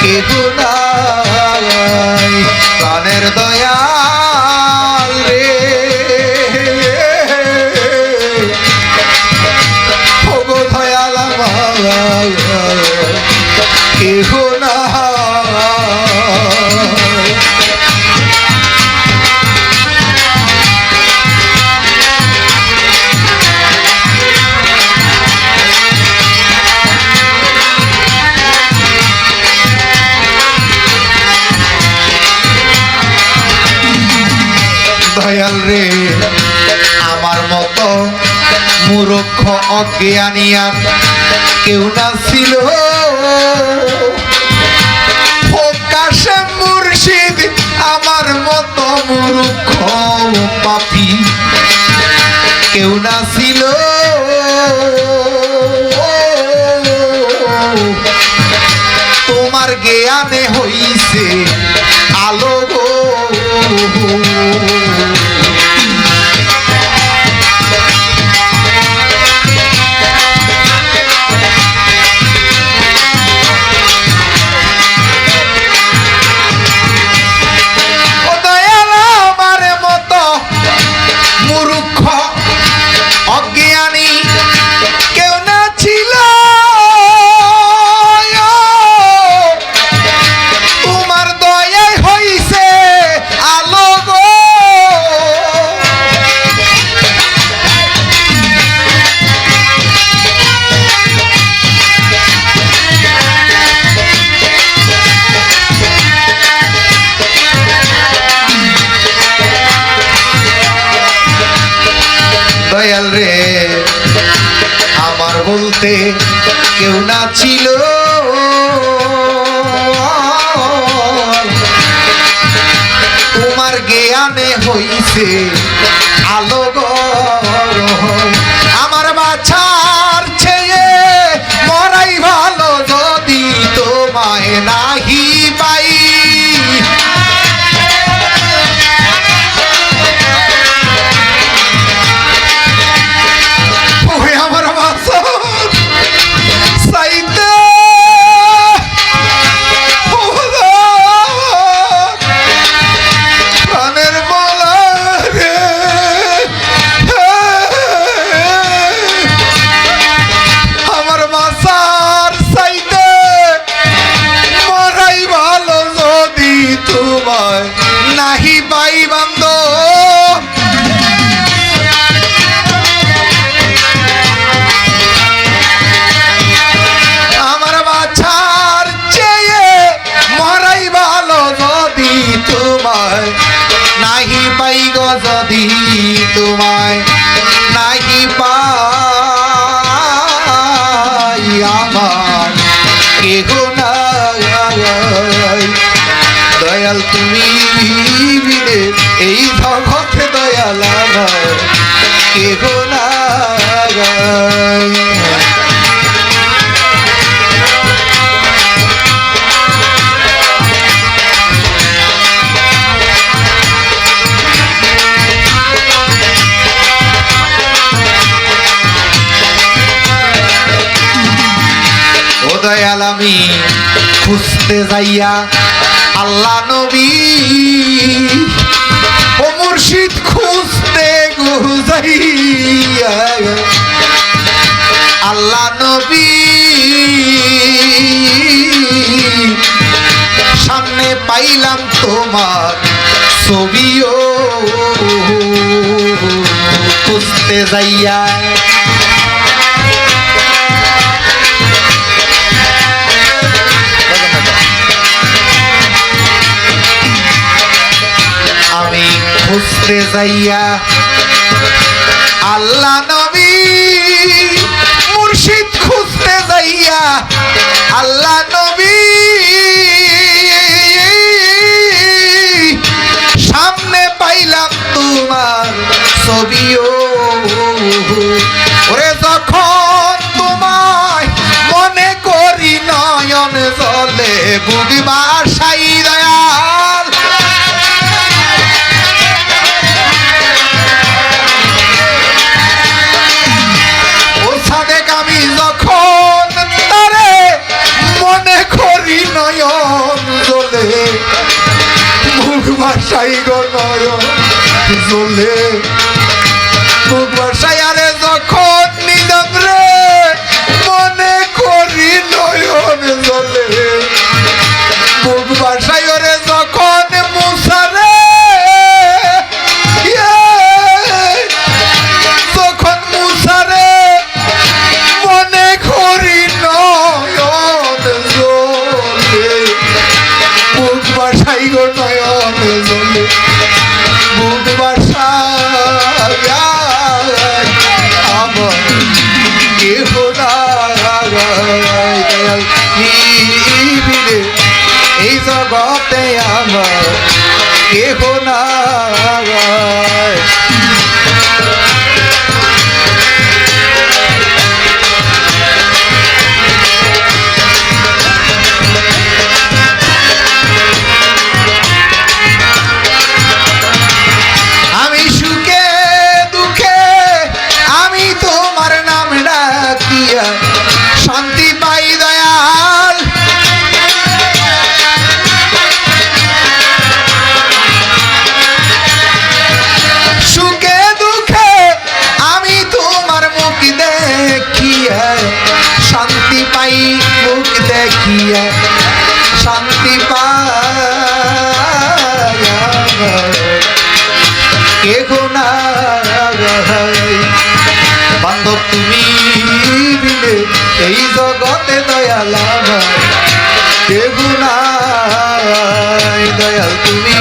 কেহ নাই প্রাণের দয়াল রে ওগো দয়াল আমার। কেহ মূর্খ অজ্ঞানিয়ার কেউ না ছিল। ফোকাশে মুর্শিদ আমার মতো মূর্খ পাপি কেউ না ছিল। তোমার জ্ঞানে হইছে বলতে কেউ না ছিল। তোমার জ্ঞানে হইছে আলো গো যদি তোমায়, নাহি পাই আমার। কে দয়াল তুমি এই ভগত দয়াল আমার। কে নাই খুঁজতে যাইয়া আল্লাহ নবী ও মুর্শিদ খুঁজতে আল্লাহ নবী সামনে পাইলাম তোমার ছবিও। খুঁজতে যাইয়া খুঁজতে যাইয়া। আল্লাহ নবী মুর্শিদ খুঁজতে যাইয়া, আল্লাহ নবী সামনে পাইলাম তোমার ছবিও। ওরে যখন তোমায় মনে করি নয়ন জলে বুড়িমা সাই জলে ভাষাই যখন নিলাম রে, মনে করি নয়ন জলে। ভাষাই ওরে যখন মুসারে যখন মুসারে মনে করি নয়ন জলে। বাসাই গো নয়ন জলে। জগতে আমার কেহ নাই দেখিয়া শান্তি কেহ নাই বান্ধব, তুমি দিলে এই জগতে দয়াল আমার কেহ নাই দয়াল, তুমি